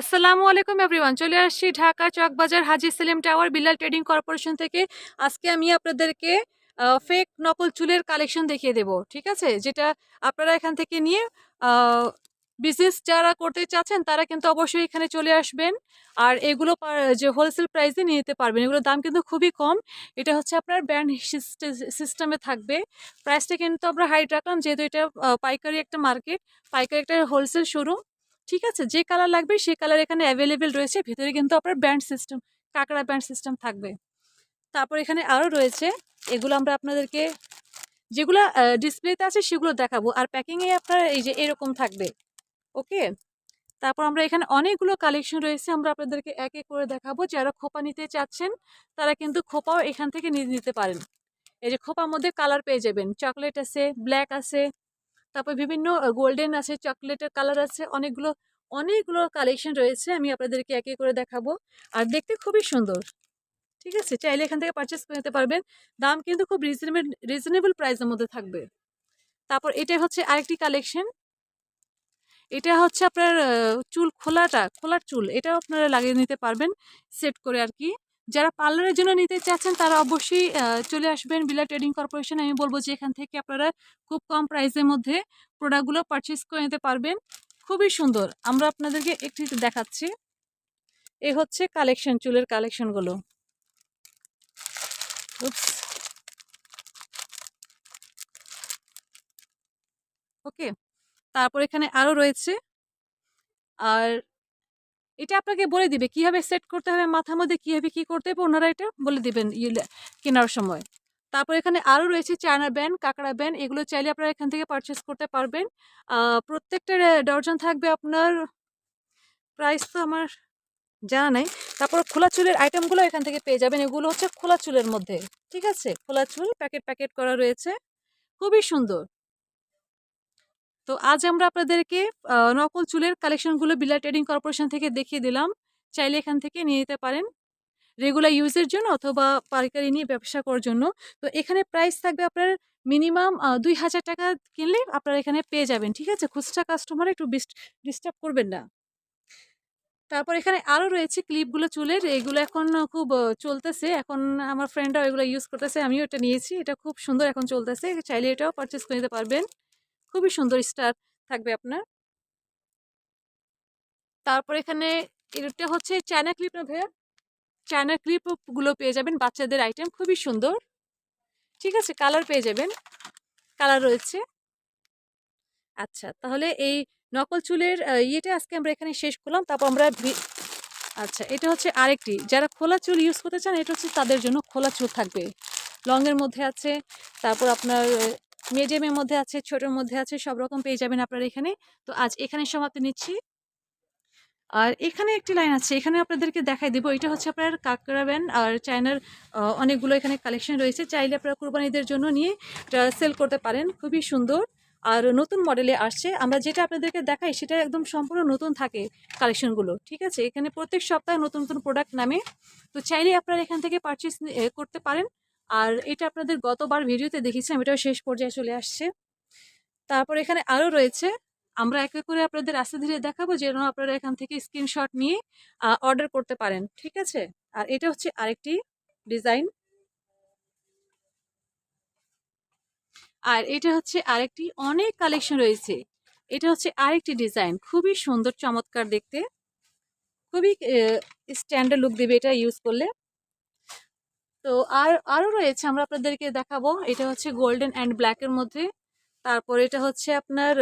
আসসালামু আলাইকুম এভরিওয়ান, চলে আসছি Dhaka Chawkbazar Haji Selim tower, Billal trading corporation থেকে। আজকে আমি আপনাদেরকে ফেক নকল চুলের কালেকশন দেখিয়ে দেব, ঠিক আছে? যেটা আপনারা এখান থেকে নিয়ে বিজনেস যারা করতে চাচ্ছেন, তারা কিন্তু অবশ্যই এখানে চলে আসবেন। আর এগুলো যে হোলসেল প্রাইসে নিয়ে নিতে পারবেন। এগুলোর দাম কিন্তু খুবই কম। এটা হচ্ছে আপনার ব্র্যান্ড সিস্টেমে থাকবে। প্রাইসটা কিন্তু আমরা হাইট রাখলাম, যেহেতু এটা পাইকারি একটা মার্কেট পাইকারি একটা হোলসেল শোরুম ঠিক আছে? যে কালার লাগবে, সে কালার এখানে অ্যাভেলেবেল রয়েছে। ভিতরে কিন্তু আপনার ব্যান্ড সিস্টেম কাঁকড়া ব্যান্ড সিস্টেম থাকবে। তারপর এখানে আরও রয়েছে, এগুলো আমরা আপনাদেরকে যেগুলো ডিসপ্লেতে আছে সেগুলো দেখাবো। আর প্যাকিংয়ে আপনার এই যে এরকম থাকবে ওকে তারপর আমরা এখানে অনেকগুলো কালেকশন রয়েছে, আমরা আপনাদেরকে এক এক করে দেখাবো। যারা খোপা নিতে চাচ্ছেন, তারা কিন্তু খোপাও এখান থেকে নিয়ে নিতে পারেন। এই যে খোপার মধ্যে কালার পেয়ে যাবেন। চকলেট আছে ব্ল্যাক আছে তারপর বিভিন্ন গোল্ডেন আছে চকলেটের কালার আছে, অনেকগুলো অনেকগুলো কালেকশন রয়েছে, আমি আপনাদেরকে একে করে দেখাবো। আর দেখতে খুবই সুন্দর। ঠিক আছে? চাইলে এখান থেকে পারচেস নিতে পারবেন। দাম কিন্তু খুব রিজনেবল রিজনেবল প্রাইসের মধ্যে থাকবে। তারপর এটা হচ্ছে আরেকটি কালেকশন এটা হচ্ছে আপনার চুল খোলাটা, খোলার চুল, এটাও আপনারা লাগিয়ে নিতে পারবেন সেট করে আর কি। যারা পার্লারের জন্য নিতে চাচ্ছেন, তারা অবশ্যই চলে আসবেন বিলা ট্রেডিং কর্পোরেশন। আমি বলব যে এখান থেকে আপনারা খুব কম প্রাইসের মধ্যে প্রোডাক্টগুলো পারচেস করে নিতে পারবেন। খুবই সুন্দর। আমরা আপনাদেরকে একটি দেখাচ্ছি। এ হচ্ছে কালেকশন, চুলের কালেকশনগুলো। ওকে। তারপর এখানে আরও রয়েছে। আর এটা আপনাকে বলে দিবে কীভাবে সেট করতে হবে মাথার মধ্যে কীভাবে কী করতে হবে ওনারা এটা বলে দিবেন ইয়ে কেনার সময়। তারপর এখানে আরও রয়েছে চায়না ব্যান্ড কাঁকড়া ব্যান্ড এগুলো চাইলে আপনারা এখান থেকে পারচেস করতে পারবেন। আহ, প্রত্যেকটার ডর্জন থাকবে আপনার প্রাইস তো আমার জানা নেই। তারপর খোলা চুলের আইটেমগুলো এখান থেকে পেয়ে যাবেন এগুলো হচ্ছে খোলা চুলের মধ্যে ঠিক আছে? খোলা চুল প্যাকেট প্যাকেট করা রয়েছে। খুবই সুন্দর। তো আজ আমরা আপনাদেরকে নকল চুলের কালেকশনগুলো বিলা ট্রেডিং কর্পোরেশন থেকে দেখিয়ে দিলাম। চাইলে এখান থেকে নিয়ে নিতে পারেন। রেগুলার ইউজের জন্য অথবা পাইকারি নিয়ে ব্যবসা করার জন্য। তো এখানে প্রাইস থাকবে আপনার মিনিমাম দুই হাজার টাকা কিনলে আপনারা এখানে পেয়ে যাবেন, ঠিক আছে? খুচরা কাস্টমার একটু ডিস্টার্ব করবেন না। তারপর এখানে আরও রয়েছে ক্লিপগুলো চুলের। এগুলো এখন খুব চলতেছে। এখন আমার ফ্রেন্ডরাও এগুলো ইউজ করতেছে। আমিও এটা নিয়েছি। এটা খুব সুন্দর এখন চলতেছে। চাইলে এটাও পারচেস করে নিতে পারবেন। খুবই সুন্দর স্টার থাকবে আপনার। তারপর এখানে এটা হচ্ছে চায়না ক্লিপ না ভাইয়া চায়না ক্লিপগুলো পেয়ে যাবেন, বাচ্চাদের আইটেম খুবই সুন্দর। ঠিক আছে কালার পেয়ে যাবেন। কালার রয়েছে। আচ্ছা তাহলে এই নকল চুলের ইয়েটা আজকে আমরা এখানে শেষ করলাম। তারপর আমরা আচ্ছা এটা হচ্ছে আরেকটি। যারা খোলা চুল ইউজ করতে চান, এটা হচ্ছে তাদের জন্য খোলা চুল থাকবে। লংয়ের মধ্যে আছে। তারপর আপনার মিডিয়ামের মধ্যে আছে, ছোটোর মধ্যে আছে, সব রকম পেয়ে যাবেন আপনারা এখানে। তো আজ এখানে সমাপ্তি নিচ্ছি। আর এখানে একটি লাইন আছে, এখানে আপনাদেরকে দেখাই দেবো। এটা হচ্ছে আপনার কাকরা ব্যান্ড আর চায়নার অনেকগুলো এখানে কালেকশন রয়েছে। চাইলে আপনারা কুরবানিদের জন্য নিয়ে সেল করতে পারেন। খুবই সুন্দর। আর নতুন মডেলে আসছে। আমরা যেটা আপনাদেরকে দেখাই, সেটা একদম সম্পূর্ণ নতুন থাকে কালেকশনগুলো ঠিক আছে? এখানে প্রত্যেক সপ্তাহে নতুন নতুন প্রোডাক্ট নামে। তো চাইলে আপনারা এখান থেকে পারচেস করতে পারেন। আর এটা আপনাদের গতবার ভিডিওতে দেখেছিলাম এটাও শেষ পর্যায়ে চলে আসছে। তারপর এখানে আরও রয়েছে, আমরা এক করে আপনাদের আস্তে ধীরে দেখাবো যেন আপনারা এখান থেকে স্ক্রিনশট নিয়ে অর্ডার করতে পারেন, ঠিক আছে? আর এটা হচ্ছে আরেকটি ডিজাইন। আর এটা হচ্ছে আরেকটি অনেক কালেকশন রয়েছে, এটা হচ্ছে আরেকটি ডিজাইন, খুবই সুন্দর, চমৎকার দেখতে। খুবই স্ট্যান্ডার্ড লুক দেবে এটা ইউজ করলে। তো আর আরও রয়েছে, আমরা আপনাদেরকে দেখাবো। এটা হচ্ছে গোল্ডেন অ্যান্ড ব্ল্যাকের মধ্যে। তারপর এটা হচ্ছে আপনার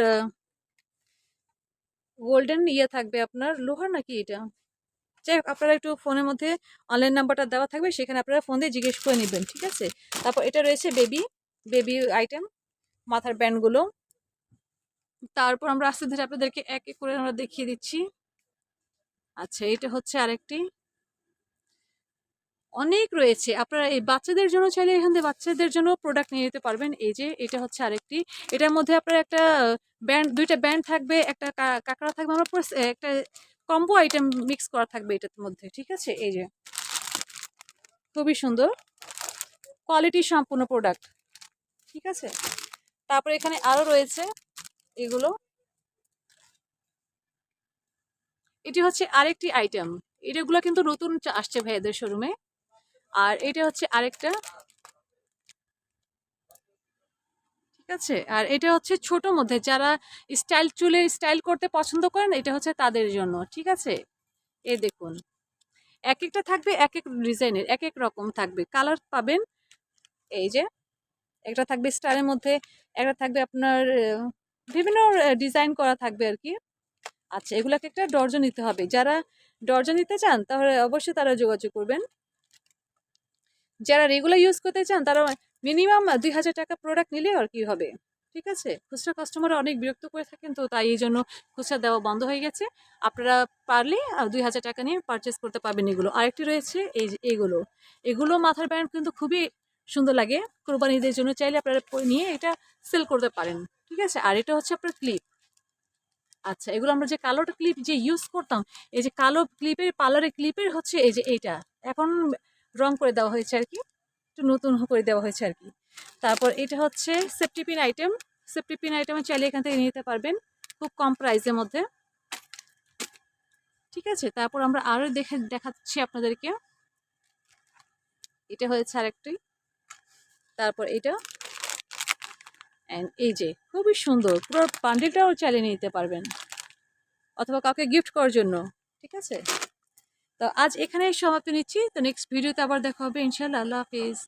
গোল্ডেন ইয়ে থাকবে আপনার, লোহার নাকি এটা? যাই আপনারা একটু ফোনের মধ্যে অনলাইন নাম্বারটা দেওয়া থাকবে, সেখানে আপনারা ফোন দিয়ে জিজ্ঞেস করে নেবেন, ঠিক আছে? তারপর এটা রয়েছে বেবি বেবি আইটেম মাথার ব্যান্ডগুলো তারপর আমরা আস্তে ধীরে আপনাদেরকে এক এক করে আমরা দেখিয়ে দিচ্ছি। আচ্ছা এটা হচ্ছে আরেকটি। অনেক রয়েছে। আপনারা এই বাচ্চাদের জন্য চাইলে এখান থেকে বাচ্চাদের জন্য প্রোডাক্ট নিয়ে নিতে পারবেন। এই যে, এটা হচ্ছে আরেকটি। এটার মধ্যে আপনার একটা ব্যান্ড দুইটা ব্যান্ড থাকবে, একটা কাঁকড়া থাকবে, আমরা একটা কম্বো আইটেম মিক্স করা থাকবে এটার মধ্যে, ঠিক আছে? এই যে। খুবই সুন্দর। কোয়ালিটি সম্পূর্ণ প্রোডাক্ট ঠিক আছে? তারপরে এখানে আরও রয়েছে এগুলো। এটি হচ্ছে আরেকটি আইটেম এটাগুলো কিন্তু নতুন আসছে ভাইয়াদের শোরুমে আর এটা হচ্ছে আরেকটা ঠিক আছে? আর এটা হচ্ছে ছোট মধ্যে, যারা স্টাইল চুলে স্টাইল করতে পছন্দ করেন, এটা হচ্ছে তাদের জন্য, ঠিক আছে? এ দেখুন, এক একটা থাকবে এক এক ডিজাইনের, এক এক রকম থাকবে। কালার পাবেন, এই যে, একটা থাকবে স্টারের মধ্যে, একটা থাকবে আপনার বিভিন্ন ডিজাইন করা থাকবে আর কি। আচ্ছা এগুলাকে একটা ডর্জন নিতে হবে। যারা ডর্জন নিতে চান, তাহলে অবশ্যই তারা যোগাযোগ করবেন। যারা রেগুলার ইউজ করতে চান, তারা মিনিমাম দুই হাজার টাকা প্রোডাক্ট নিলে আর কি হবে। ঠিক আছে? খুচরা কাস্টমার অনেক বিরক্ত করে থাকেন, তো তাই এই জন্য খুচরা দেওয়া বন্ধ হয়ে গেছে। আপনারা পারলে দুই হাজার টাকা নিয়ে পারচেস করতে পারবেন এগুলো। আরেকটি রয়েছে এই যে এগুলো। এগুলো মাথার ব্যান্ড কিন্তু খুবই সুন্দর লাগে। কোরবানিদের জন্য চাইলে আপনারা নিয়ে এটা সেল করতে পারেন। ঠিক আছে? আর এটা হচ্ছে আপনার ক্লিপ আচ্ছা এগুলো আমরা যে কালোটা ক্লিপ যে ইউজ করতাম, এই যে কালো ক্লিপের পার্লারের ক্লিপের হচ্ছে এই যে এইটা। এখন রং করে দেওয়া হয়েছে আর কি। একটু নতুন করে দেওয়া হয়েছে আর কি। তারপর এটা হচ্ছে সেফটিপিন আইটেম সেফটিপিন আইটেম চাইলে এখান থেকে নিতে পারবেন খুব কম প্রাইসের মধ্যে। ঠিক আছে? তারপর আমরা আরও দেখে দেখাচ্ছি আপনাদেরকে। এটা হয়েছে আরেকটি। তারপর এটা। অ্যান্ড এই যে, খুবই সুন্দর। পুরো বান্ডিলটাও চালিয়ে নিতে পারবেন। অথবা কাউকে গিফট করার জন্য। ঠিক আছে? তো আজ এখানেই সমাপ্তি নিচ্ছি। তো নেক্সট ভিডিওতে আবার দেখা হবে। ইনশাল্লাহ আল্লাহ হাফিজ।